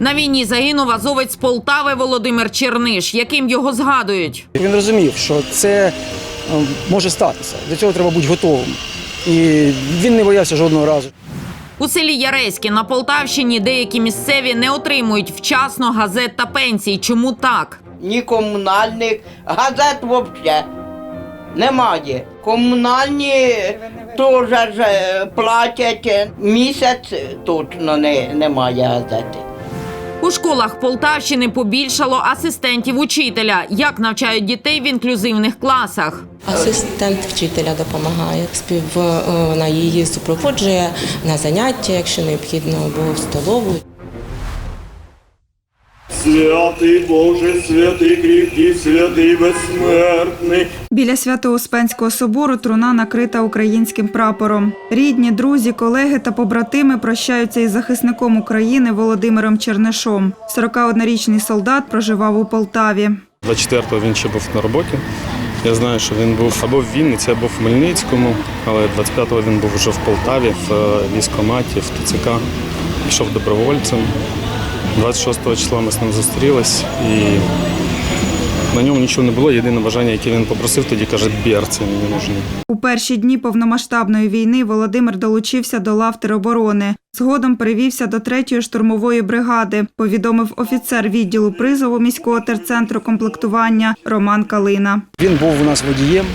На війні загинув азовець з Полтави Володимир Черниш, яким його згадують. Він розумів, що це е, може статися. До цього треба бути готовим. І він не боявся жодного разу. У селі Яреське на Полтавщині деякі місцеві не отримують вчасно газет та пенсій. Чому так? ні комунальних, газет взагалі немає. Комунальні теж е, платять місяць точно не, немає газети. У школах Полтавщини побільшало асистентів учителя, як навчають дітей в інклюзивних класах. Асистент вчителя допомагає, спів е, вона її супроводжує на заняття, якщо необхідно, або в столову. Святий Боже, святий кріпкий, святий безсмертний. Біля Свято-Успенського собору труна накрита українським прапором. Рідні, друзі, колеги та побратими прощаються із захисником України Володимиром Чернишом. 41-річний солдат проживав у Полтаві. 24-го він ще був на роботі. Я знаю, що він був або в Вінниці, або в Хмельницькому, але 25-го він був вже в Полтаві, в е, військкоматі, в ТЦК. Пішов добровольцем. 26 числа ми з ним зустрілись і на ньому нічого не було. Єдине бажання, яке він попросив, тоді каже, берці мені нужні. У перші дні повномасштабної війни Володимир долучився до лав тероборони. Згодом перевівся до 3-ї штурмової бригади, повідомив офіцер відділу призову міського терцентру комплектування Роман Калина. Він був у нас водієм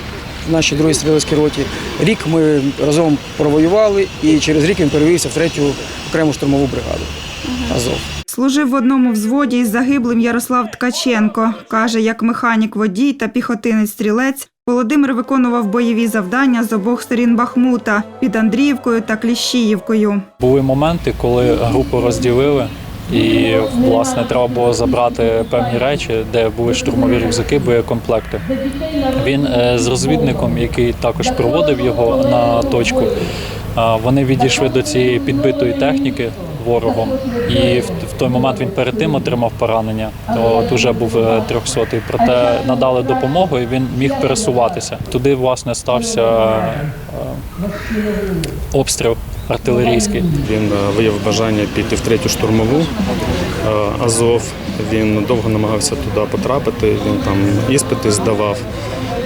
в нашій другій стрілецькій роті. Рік ми разом провоювали, і через рік він перевівся в третю окрему штурмову бригаду Азов. Служив в одному взводі із загиблим Ярослав Ткаченко. Каже, як механік водій та піхотинець-стрілець Володимир виконував бойові завдання з обох сторін Бахмута під Андріївкою та Кліщіївкою. Були моменти, коли групу розділили, і власне треба було забрати певні речі, де були штурмові рюкзаки, боєкомплекти. Він е, з розвідником, який також проводив його на точку. Вони відійшли до цієї підбитої техніки ворогом, і в, той момент він перед тим отримав поранення. То от уже був е, 300-й. Проте надали допомогу, і він міг пересуватися. Туди власне стався е, обстріл артилерійський. Він е, виявив бажання піти в третю штурмову е, Азов. Він довго намагався туди потрапити. Він там іспити здавав,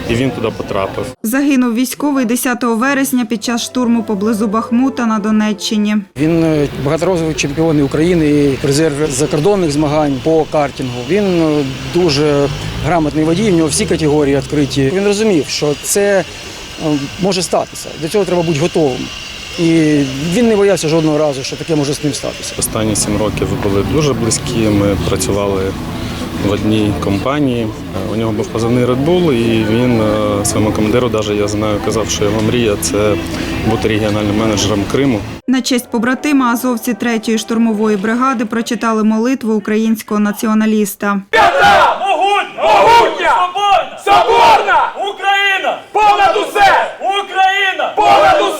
і він туди потрапив. Загинув військовий 10 вересня під час штурму поблизу Бахмута на Донеччині. Він е, багаторазовий чемпіон України і призер закордонних змагань по картингу. Він дуже грамотний водій, у нього всі категорії відкриті. Він розумів, що це може статися. До цього треба бути готовим. І він не боявся жодного разу, що таке може з ним статися. Останні сім років були дуже близькі. Ми працювали в одній компанії. У нього був позивний Red Bull, і він е, своєму командиру, навіть я знаю, казав, що його мрія це бути регіональним менеджером Криму. На честь побратима азовці 3-ї штурмової бригади прочитали молитву українського націоналіста. Могутня! Могутня! Соборна! Соборна! Україна! Понад усе! Україна! Понад усе!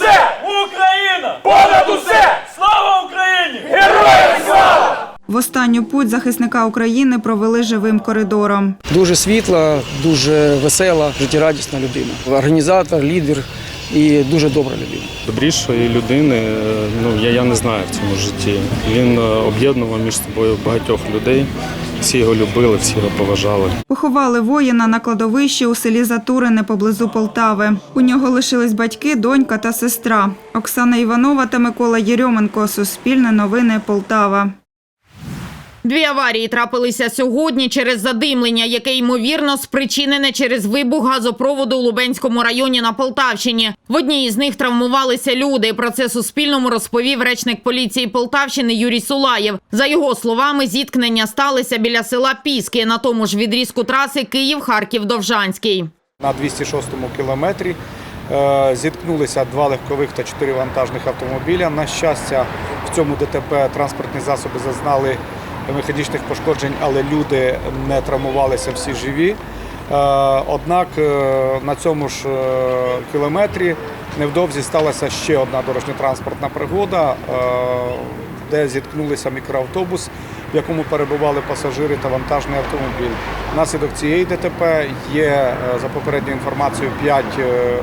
Понад усе! Слава Україні! Героям слава! В останню путь захисника України провели живим коридором. Дуже світла, дуже весела, життєрадісна людина. Організатор, лідер і дуже добра людина. Добрішої людини е, ну я, я не знаю в цьому житті. Він е, об'єднував між собою багатьох людей. Всі його любили, всі його поважали. Поховали воїна на кладовищі у селі Затурине поблизу Полтави. У нього лишились батьки, донька та сестра. Оксана Іванова та Микола Єрьоменко. Суспільне новини Полтава. Дві аварії трапилися сьогодні через задимлення, яке ймовірно спричинене через вибух газопроводу у Лубенському районі на Полтавщині. В одній із них травмувалися люди. Про це Суспільному розповів речник поліції Полтавщини Юрій Сулаєв. За його словами, зіткнення сталися біля села Піски на тому ж відрізку траси Київ-Харків-Довжанський. На 206-му кілометрі е, зіткнулися два легкових та чотири вантажних автомобіля. На щастя, в цьому ДТП транспортні засоби зазнали механічних пошкоджень, але люди не травмувалися всі живі. Е, Однак е, на цьому ж е, кілометрі невдовзі сталася ще одна дорожньо-транспортна пригода, де зіткнулися мікроавтобус, в якому перебували пасажири та вантажний автомобіль. Внаслідок цієї ДТП є за попередньою інформацією 5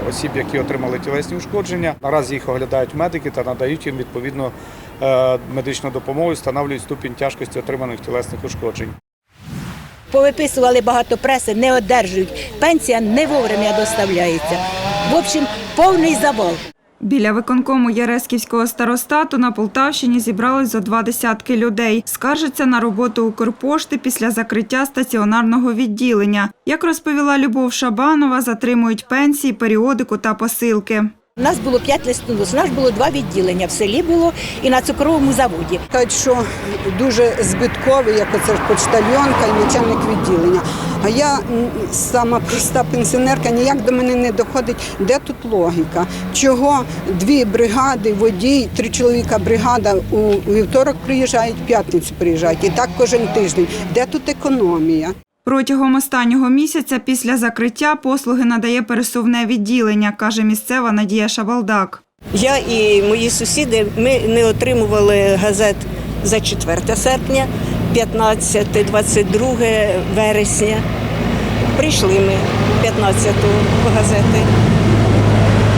осіб, які отримали тілесні ушкодження. Наразі їх оглядають медики та надають їм відповідну е, медичною допомогою встановлюють ступінь тяжкості отриманих тілесних ушкоджень. Повиписували багато преси, не одержують. Пенсія не вовремя доставляється. В общем, повний завал. Біля виконкому Яреськівського старостату на Полтавщині зібрались зо два десятки людей. Скаржаться на роботу Укрпошти після закриття стаціонарного відділення. Як розповіла Любов Шабанова, затримують пенсії, періодику та посилки. У нас було п'ять листонос, у нас було два відділення. В селі було і на цукровому заводі. Кажуть, що дуже збитковий, як оце ж почтальйонка і начальник відділення. А я сама проста пенсіонерка, ніяк до мене не доходить, де тут логіка. Чого дві бригади, водій, три чоловіка бригада у вівторок приїжджають, в п'ятницю приїжджають. І так кожен тиждень. Де тут економія? Протягом останнього місяця після закриття послуги надає пересувне відділення, каже місцева Надія Шабалдак. Я і мої сусіди ми не отримували газет за 4 серпня, 15-22 вересня. Прийшли ми 15-го газети.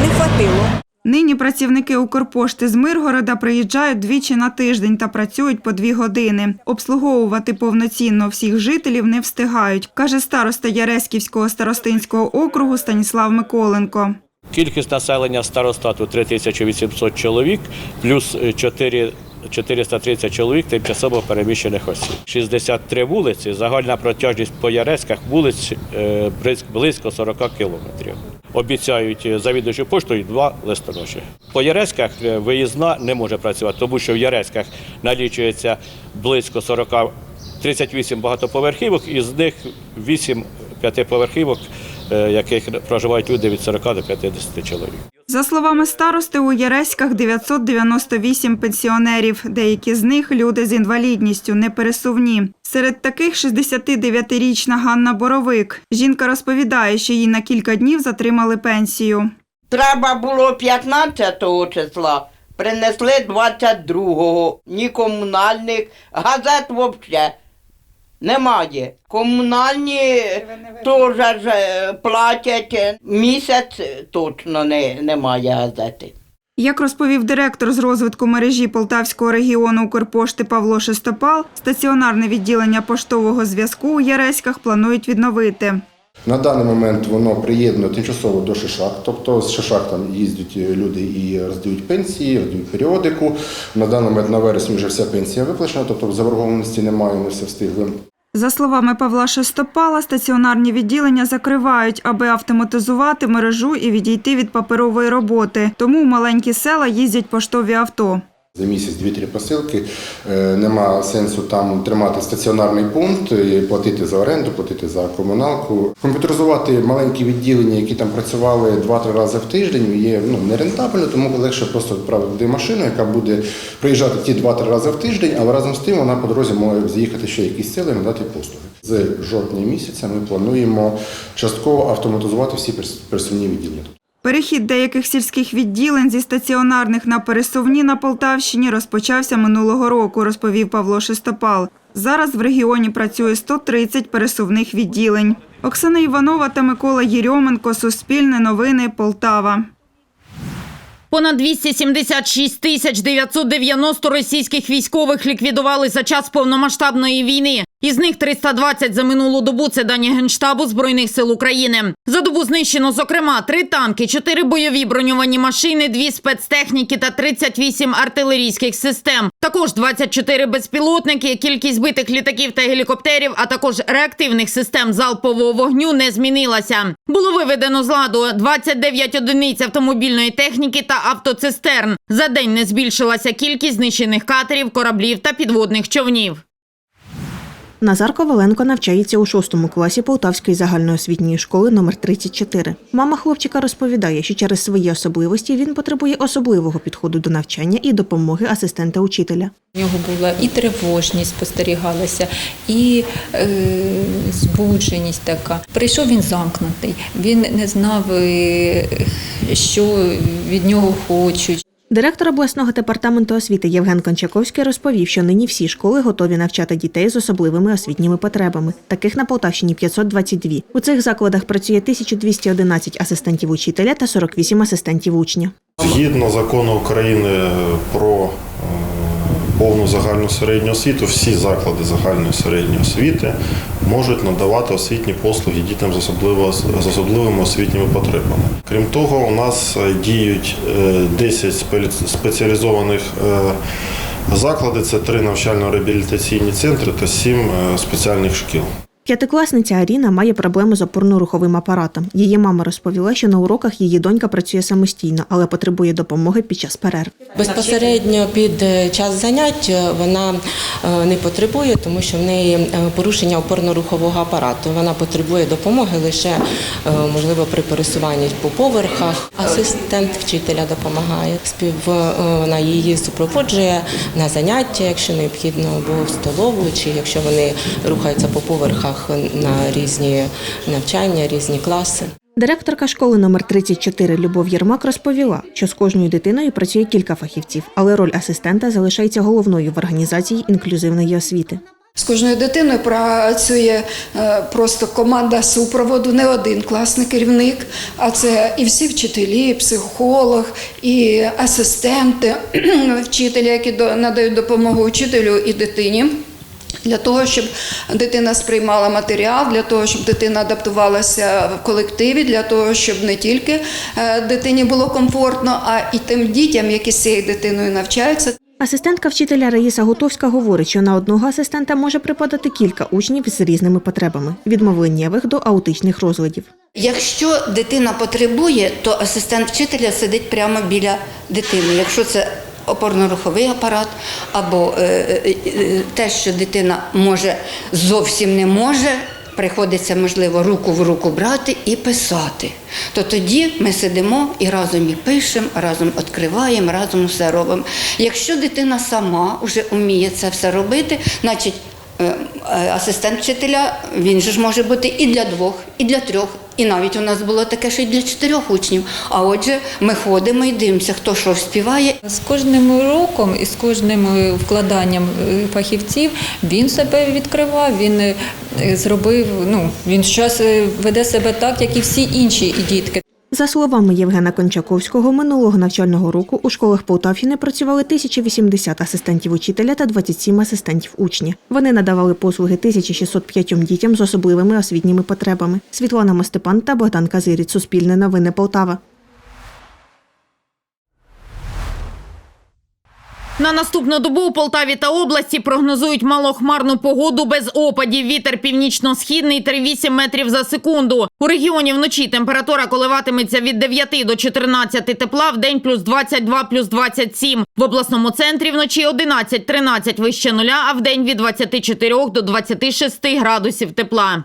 Не хватило. Нині працівники Укрпошти з Миргорода приїжджають двічі на тиждень та працюють по дві години. Обслуговувати повноцінно всіх жителів не встигають, каже староста Яреськівського старостинського округу Станіслав Миколенко. Кількість населення старостату 3800 чоловік, плюс 4 430 чоловік тимчасово переміщених осіб. 63 вулиці, загальна протяжність по Яреськах вулиць е, близько 40 кілометрів. Обіцяють е, завідувачу поштою два листоноші. По Яреськах е, виїзна не може працювати, тому що в Яреськах налічується близько 40 38 багатоповерхівок, із них 8 п'ятиповерхівок, яких проживають люди від 40 до 50 чоловік. За словами старости, у Яреськах 998 пенсіонерів. Деякі з них люди з інвалідністю, непересувні. Серед таких 69-річна Ганна Боровик. Жінка розповідає, що їй на кілька днів затримали пенсію. Треба було 15 числа, принесли 22-го. Ні комунальних, газет взагалі немає. Комунальні теж е, платять місяць точно не, немає газети. Як розповів директор з розвитку мережі Полтавського регіону Укрпошти Павло Шестопал, стаціонарне відділення поштового зв'язку у Яреськах планують відновити. На даний момент воно приєднано тимчасово до Шишак, тобто з Шишак там їздять люди і роздають пенсії, роздають періодику. На даний момент на вересні вже вся пенсія виплачена, тобто заборгованості немає, ми все встигли. За словами Павла Шестопала, стаціонарні відділення закривають, аби автоматизувати мережу і відійти від паперової роботи. Тому у маленькі села їздять поштові авто. За місяць дві-три посилки. Е, Нема сенсу там тримати стаціонарний пункт, платити за оренду, платити за комуналку. Комп'ютеризувати маленькі відділення, які там працювали 2-3 рази в тиждень, є ну, нерентабельно, тому легше просто відправити машину, яка буде приїжджати ті 2-3 рази в тиждень, але разом з тим вона по дорозі може з'їхати ще якісь сели надати послуги. З жовтня місяця ми плануємо частково автоматизувати всі перс- відділення. Перехід деяких сільських відділень зі стаціонарних на пересувні на Полтавщині розпочався минулого року, розповів Павло Шестопал. Зараз в регіоні працює 130 пересувних відділень. Оксана Іванова та Микола Єрьоменко. Суспільне новини Полтава. Понад 276 тисяч 990 російських військових ліквідували за час повномасштабної війни. Із них 320 за минулу добу. Це дані Генштабу Збройних сил України. За добу знищено, зокрема, три танки, чотири бойові броньовані машини, дві спецтехніки та 38 артилерійських систем. Також 24 безпілотники, кількість збитих літаків та гелікоптерів, а також реактивних систем залпового вогню не змінилася. Було виведено з ладу 29 одиниць автомобільної техніки та автоцистерн. За день не збільшилася кількість знищених катерів, кораблів та підводних човнів. Назар Коваленко навчається у шостому класі Полтавської загальноосвітньої школи номер 34. Мама хлопчика розповідає, що через свої особливості він потребує особливого підходу до навчання і допомоги асистента учителя. У нього була і тривожність спостерігалася, і е, збудженість така. Прийшов він замкнутий, він не знав, е, що від нього хочуть. Директор обласного департаменту освіти Євген Кончаковський розповів, що нині всі школи готові навчати дітей з особливими освітніми потребами. Таких на Полтавщині 522. У цих закладах працює 1211 асистентів учителя та 48 асистентів учня. Згідно закону України про повну загальну середню освіту. Всі заклади загальної середньої освіти можуть надавати освітні послуги дітям з, особливо, з особливими освітніми потребами. Крім того, у нас е, діють е, 10 спеціалізованих е, заклади. Це три навчально-реабілітаційні центри та сім е, спеціальних шкіл. П'ятикласниця Аріна має проблему з опорно-руховим апаратом. Її мама розповіла, що на уроках її донька працює самостійно, але потребує допомоги під час перерв. Безпосередньо під е, час занять е, вона е, не потребує, тому що в неї порушення опорно-рухового апарату. Вона потребує допомоги лише можливо при пересуванні по поверхах. Асистент вчителя допомагає. Спів вона її супроводжує на заняття, якщо необхідно, або в столову, чи якщо вони рухаються по поверхах на різні навчання, різні класи. Директорка школи номер 34 Любов Єрмак розповіла, що з кожною дитиною працює кілька фахівців, але роль асистента залишається головною в організації інклюзивної освіти. З кожною дитиною працює е, просто команда супроводу, не один класний керівник, а це і всі вчителі, і психолог, і асистенти вчителя, які до- надають допомогу учителю і дитині. Для того, щоб дитина сприймала матеріал, для того, щоб дитина адаптувалася в колективі, для того, щоб не тільки е, дитині було комфортно, а і тим дітям, які з цією дитиною навчаються, Асистентка вчителя Раїса Гутовська говорить, що на одного асистента може припадати кілька учнів з різними потребами від мовленнєвих до аутичних розладів. Якщо дитина потребує, то асистент вчителя сидить прямо біля дитини. Якщо це опорно-руховий апарат, або е, е, е, те, що дитина може зовсім не може, приходиться, можливо, руку в руку брати і писати. То тоді ми сидимо і разом і пишемо, разом відкриваємо, разом все робимо. Якщо дитина сама вже вміє це все робити, значить асистент вчителя, він же ж може бути і для двох, і для трьох. І навіть у нас було таке, що й для чотирьох учнів. А отже, ми ходимо і дивимося, хто що співає. З кожним уроком і з кожним е, вкладанням е, фахівців він себе відкривав, він е, зробив, ну, він зараз веде себе так, як і всі інші дітки. За словами Євгена Кончаковського, минулого навчального року у школах Полтавщини працювали 1080 асистентів учителя та 27 асистентів учня. Вони надавали послуги 1605 дітям з особливими освітніми потребами. Світлана Мостепан та Богдан Казиріць. Суспільне новини Полтава. На наступну добу у Полтаві та області прогнозують малохмарну погоду без опадів. Вітер північно-східний 3,8 метрів за секунду. У регіоні вночі температура коливатиметься від 9 до 14 тепла, в день плюс 22, плюс 27. В обласному центрі вночі 11-13 вище нуля, а в день від 24 до 26 градусів тепла.